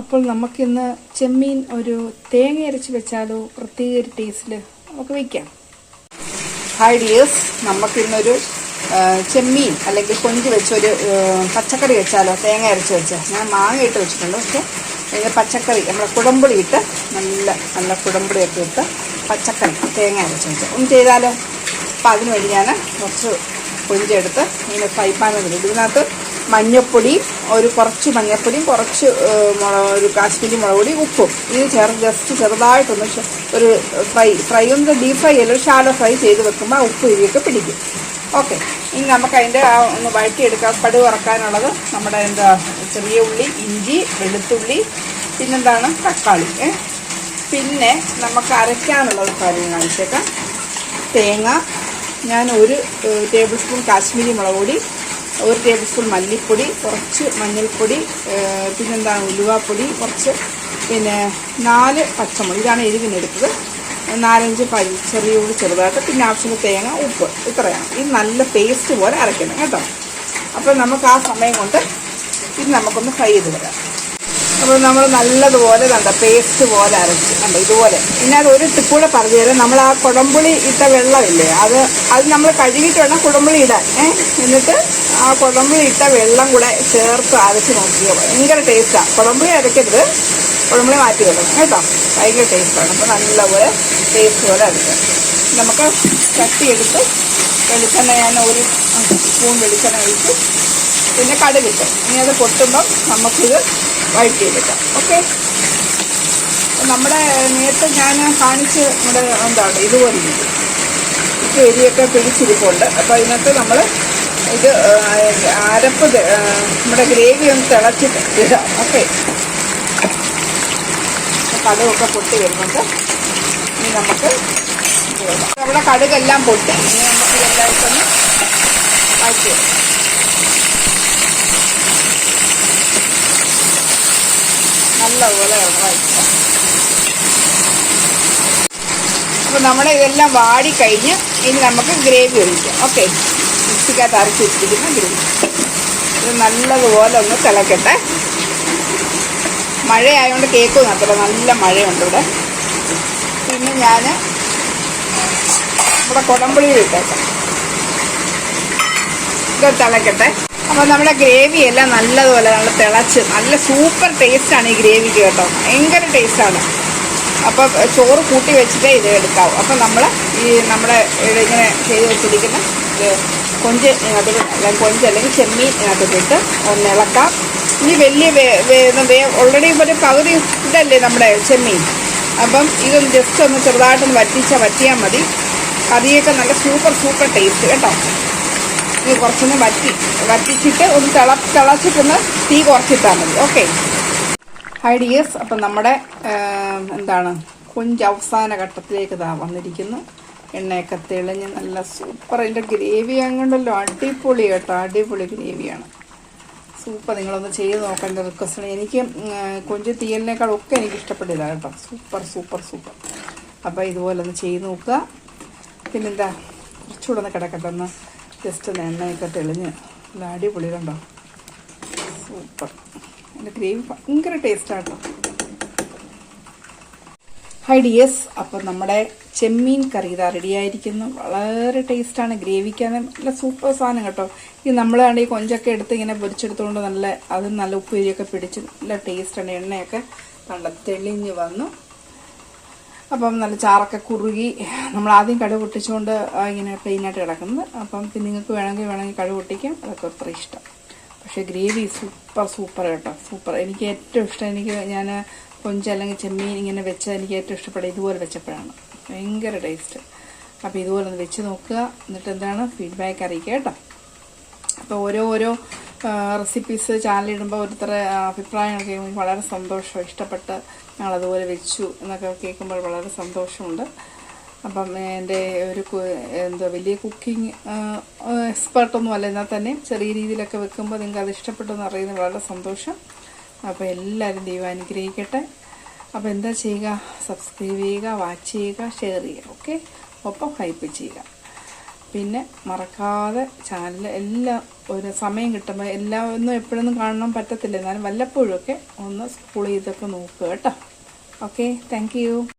അപ്പോൾ നമുക്കിന്ന് ചെമ്മീൻ ഒരു തേങ്ങ അരച്ച് വെച്ചാലോ? പ്രത്യേക ഒരു ടേസ്റ്റിൽ നമുക്ക് വയ്ക്കാം ഹായ് ഡിയേഴ്സ് നമുക്കിന്നൊരു ചെമ്മീൻ അല്ലെങ്കിൽ കൊഞ്ച് വെച്ചൊരു പച്ചക്കറി വെച്ചാലോ? തേങ്ങ അരച്ച് വെച്ച്. ഞാൻ മാങ്ങ ഇട്ട് വെച്ചിട്ടുണ്ട്. പക്ഷേ അതിന് പച്ചക്കറി നമ്മുടെ കുടമ്പുളി ഇട്ട് നല്ല നല്ല കുടമ്പുളിയൊക്കെ ഇട്ട് പച്ചക്കറി തേങ്ങ അരച്ച് വെച്ച്. ഒന്ന് ചെയ്താലോ? അപ്പം അതിനുവേണ്ടി ഞാൻ കുറച്ച് കൊഞ്ചെടുത്ത് ഇങ്ങനെ ഫ്രൈ പാനിൽ ഇതിനകത്ത് മഞ്ഞപ്പൊടി ഒരു കുറച്ച് മഞ്ഞപ്പൊടിയും കുറച്ച് ഒരു കാശ്മീരി മുളക് പൊടി ഉപ്പും. ഇത് ചേർത്ത് ജസ്റ്റ് ചെറുതായിട്ടൊന്ന് ഒരു ഫ്രൈ ഫ്രൈ ഒന്ന് ഡീപ് ഫ്രൈ അല്ല ഒരു ഷാലോ ഫ്രൈ ചെയ്ത് വെക്കുമ്പോൾ ആ ഉപ്പ് ഇതിലേക്ക് പിടിക്കും. ഓക്കെ ഇനി നമുക്ക് അതിന്റെ ആ ഒന്ന് വഴറ്റിയെടുക്കാം. കടുക് വറക്കാനുള്ളത് നമ്മുടെ എന്താ ചെറിയ ഉള്ളി ഇഞ്ചി വെളുത്തുള്ളി പിന്നെന്താണ് തക്കാളി പിന്നെ നമുക്ക് അരയ്ക്കാനുള്ള കാര്യം കാണിച്ചേക്കാം. തേങ്ങ ഞാൻ ഒരു ടേബിൾ സ്പൂൺ കാശ്മീരി മുളക് പൊടി ഒരു ടേബിൾ സ്പൂൺ മല്ലിപ്പൊടി കുറച്ച് മഞ്ഞൾപ്പൊടി പിന്നെന്താണ് ഉലുവാപ്പൊടി കുറച്ച് പിന്നെ നാല് പച്ചമുളക്. ഇതാണ് എരിവിനെടുത്തത്. നാലഞ്ച് പരി ചെറിയ ഉള്ളി ചെറുതായിട്ട് പിന്നെ ആവശ്യത്തിന് തേങ്ങ ഉപ്പ് ഇത്രയാണ്. ഇത് നല്ല പേസ്റ്റ് പോലെ അരയ്ക്കണം കേട്ടോ. അപ്പോൾ നമുക്ക് ആ സമയം കൊണ്ട് ഇത് നമുക്കൊന്ന് ഫ്രൈ ചെയ്ത് വരാം. അപ്പോൾ നമ്മൾ നല്ലതുപോലെ കണ്ട പേസ്റ്റ് പോലെ അരച്ച് കണ്ട ഇതുപോലെ. പിന്നെ അത് ഒരു ടിപ്പ് കൂടെ പറഞ്ഞു തരാം. നമ്മൾ ആ കുടംപുളി ഇട്ട വെള്ളമില്ലേ അത് അത് നമ്മൾ കഴുകിയിട്ട് വേണം കുടംപുളി ഇടാൻ. ഏഹ് എന്നിട്ട് ആ കുടംപുളി ഇട്ട വെള്ളം കൂടെ ചേർത്ത് അരച്ച് നോക്കിയാൽ ഭയങ്കര ടേസ്റ്റാണ് കുടംപുളി അരയ്ക്കരുത് കുടംപുളി മാറ്റി വെക്കണം. കേട്ടോ? ഭയങ്കര ടേസ്റ്റാണ് അപ്പോൾ നല്ലപോലെ ടേസ്റ്റ് പോലെ അരക്കാം. നമുക്ക് ചട്ടിയെടുത്ത് വെളിച്ചെണ്ണ ഞാൻ ഒരു സ്പൂൺ വെളിച്ചെണ്ണ ഒഴിച്ച് പിന്നെ കടുകിട്ട് ഇനി അത് പൊട്ടുമ്പം നമുക്കിത് വഴറ്റിയെടുക്കാം ഓക്കെ നമ്മുടെ നേരത്തെ ഞാൻ കാണിച്ച് നമ്മുടെ എന്താണ് ഇതുപോലെ ഇപ്പം എരിയൊക്കെ പിടിച്ചിരിപ്പുണ്ട്. അപ്പോൾ ഇതിനകത്ത് നമ്മൾ ഇത് അരപ്പ് നമ്മുടെ ഗ്രേവി ഒന്ന് തിളച്ചിട്ട് ഇടാം ഓക്കെ കടുകൊക്കെ പൊട്ടി വരുന്നുണ്ട്. ഇനി നമുക്ക് നമ്മുടെ കടുകെല്ലാം പൊട്ടി. ഇനി നമുക്ക് എല്ലാവർക്കും ഇതെല്ലായിട്ടൊന്ന് വഴറ്റാം അപ്പോൾ നമ്മുടെ ഇതെല്ലാം വാടി കഴിഞ്ഞ് ഇനി നമുക്ക് ഗ്രേവി ഒഴിക്കാം. ഓക്കെ. മിക്സിക്കകത്ത് അരച്ച് വെച്ചിരിക്കുന്ന ഗ്രേവി. ഇത് നല്ലതുപോലെ ഒന്ന് തിളക്കട്ടെ. മഴയായതുകൊണ്ട് കേക്ക് നടത്തില്ല നല്ല മഴയുണ്ട് ഇവിടെ. പിന്നെ ഞാൻ ഇവിടെ കുടംപുളി ഇട്ടേക്കാം. ഇത് തിളക്കട്ടെ. അപ്പോൾ നമ്മുടെ ഗ്രേവി എല്ലാം നല്ലതുപോലെ നല്ല തിളച്ച് നല്ല സൂപ്പർ ടേസ്റ്റാണ് ഈ ഗ്രേവിക്ക് കേട്ടോ. ഭയങ്കര ടേസ്റ്റാണ് അപ്പോൾ ചോറ് കൂട്ടി വെച്ചിട്ടേ ഇത് എടുക്കാവൂ. അപ്പോൾ നമ്മൾ ഈ നമ്മുടെ ഇങ്ങനെ ചെയ്ത് വെച്ചിരിക്കുന്ന കൊഞ്ച് അതിൽ കൊഞ്ച് അല്ലെങ്കിൽ ചെമ്മീൻ അതിലിട്ട് ഒന്ന് ഇളക്കാം. ഇനി വലിയ വേ ഓൾറെഡി ഒരു പകുതി ഇതല്ലേ നമ്മുടെ ചെമ്മീൻ. അപ്പം ഇതൊന്ന് ജസ്റ്റ് ഒന്ന് ചെറുതായിട്ടൊന്ന് വറ്റിച്ചാൽ വറ്റിയാൽ മതി. കറിയൊക്കെ നല്ല സൂപ്പർ സൂപ്പർ ടേസ്റ്റ് കേട്ടോ. ഇത് കുറച്ചൊന്ന് വറ്റി വറ്റിച്ചിട്ട് ഒന്ന് തിള തിളച്ചിട്ടൊന്ന് തീ കുറച്ചിട്ടാൽ മതി. ഓക്കെ ഹൈ ഡിയേഴ്സ് അപ്പം നമ്മുടെ എന്താണ് കൊഞ്ച് അവസാന ഘട്ടത്തിലേക്ക് ഇതാ വന്നിരിക്കുന്നു. എണ്ണയൊക്കെ തെളിഞ്ഞ് നല്ല സൂപ്പർ അതിന്റെ ഗ്രേവി അങ്ങോട്ടല്ലോ അടിപൊളി കേട്ടോ. അടിപൊളി ഗ്രേവിയാണ്. സൂപ്പർ നിങ്ങളൊന്ന് ചെയ്ത് നോക്കേണ്ട റിക്വസ്റ്റാണ് എനിക്ക് കൊഞ്ച് കൊഞ്ച് തീയലിനേക്കാളൊക്കെ എനിക്ക് ഇഷ്ടപ്പെട്ടില്ല കേട്ടോ. സൂപ്പർ സൂപ്പർ സൂപ്പർ അപ്പോൾ ഇതുപോലെ ഒന്ന് ചെയ്ത് നോക്കുക. പിന്നെന്താ? കുറച്ചുകൂടെ ഒന്ന് കിടക്കട്ടെ ഒന്ന്. ജസ്റ്റ് ഒന്ന് എണ്ണയൊക്കെ തെളിഞ്ഞ്. നല്ല അടിപൊളി കണ്ടോ? സൂപ്പർ. എന്റെ ഗ്രേവി ഭയങ്കര ടേസ്റ്റാട്ടോ ഹൈ ഡിയസ് അപ്പം നമ്മുടെ ചെമ്മീൻ കറി ഇതാ റെഡിയായിരിക്കുന്നു വളരെ ടേസ്റ്റാണ് ഗ്രേവിക്കാൻ നല്ല സൂപ്പർ സാധനം കേട്ടോ. ഈ നമ്മളാണെങ്കിൽ കൊഞ്ചൊക്കെ എടുത്ത് ഇങ്ങനെ പൊരിച്ചെടുത്തുകൊണ്ട് നല്ല അത് നല്ല ഉപ്പേരിയൊക്കെ പിടിച്ച് നല്ല ടേസ്റ്റാണ് എണ്ണയൊക്കെ നല്ല തെളിഞ്ഞ് വന്നു. അപ്പം നല്ല ചാറൊക്കെ കുറുകി നമ്മൾ ആദ്യം കടുക് പൊട്ടിച്ചുകൊണ്ട് ഇങ്ങനെ പ്ലെയിൻ ആയിട്ട് കിടക്കുന്നത്. അപ്പം പിന്നെ നിങ്ങൾക്ക് വേണമെങ്കിൽ വേണമെങ്കിൽ കടുക് പൊട്ടിക്കാം. അതൊക്കെ ഒത്തിരി ഇഷ്ടം. പക്ഷേ ഗ്രേവി സൂപ്പർ സൂപ്പർ കേട്ടോ. സൂപ്പർ എനിക്ക് ഏറ്റവും ഇഷ്ടം എനിക്ക് ഞാൻ കൊഞ്ച് അല്ലെങ്കിൽ ചെമ്മീൻ ഇങ്ങനെ വെച്ച എനിക്ക് ഏറ്റവും ഇഷ്ടപ്പെട്ട ഇതുപോലെ വെച്ചപ്പോഴാണ്. ഭയങ്കര ടേസ്റ്റ് അപ്പോൾ ഇതുപോലെ ഒന്ന് വെച്ച് നോക്കുക. എന്നിട്ട് എന്താണ്? ഫീഡ്ബാക്ക് അറിയിക്കുക കേട്ടോ. അപ്പോൾ ഓരോ ഓരോ റെസിപ്പീസ് ചാനലിടുമ്പോൾ ഓരോരുത്തരുടെ ആ, അഭിപ്രായങ്ങൾ കേൾക്കുമ്പോൾ വളരെ സന്തോഷം ഇഷ്ടപ്പെട്ട് ഞങ്ങളതുപോലെ വെച്ചു എന്നൊക്കെ കേൾക്കുമ്പോൾ വളരെ സന്തോഷമുണ്ട്. അപ്പം എന്റെ ഒരു എന്തോ വലിയ കുക്കിംഗ് എക്സ്പേർട്ടൊന്നും അല്ല എന്നാൽ തന്നെ ചെറിയ രീതിയിലൊക്കെ വെക്കുമ്പോൾ നിങ്ങൾക്ക് അത് ഇഷ്ടപ്പെട്ടു എന്ന് അറിയുന്നത് വളരെ സന്തോഷം. അപ്പോൾ എല്ലാവരും ദൈവം അനുഗ്രഹിക്കട്ടെ. അപ്പോൾ എന്താ ചെയ്യുക? സബ്സ്ക്രൈബ് ചെയ്യുക വാച്ച് ചെയ്യുക ഷെയർ ചെയ്യുക ഓക്കെ ഒപ്പം ഹൈപ്പ് ചെയ്യുക. പിന്നെ മറക്കാതെ ചാനൽ എല്ലാം ഒരു സമയം കിട്ടുമ്പോൾ എല്ലാം ഒന്നും എപ്പോഴൊന്നും കാണാൻ പറ്റത്തില്ല. എന്നാലും വല്ലപ്പോഴും ഒക്കെ ഒന്ന് സ്കൂൾ ചെയ്തൊക്കെ നോക്കുക കേട്ടോ. Okay thank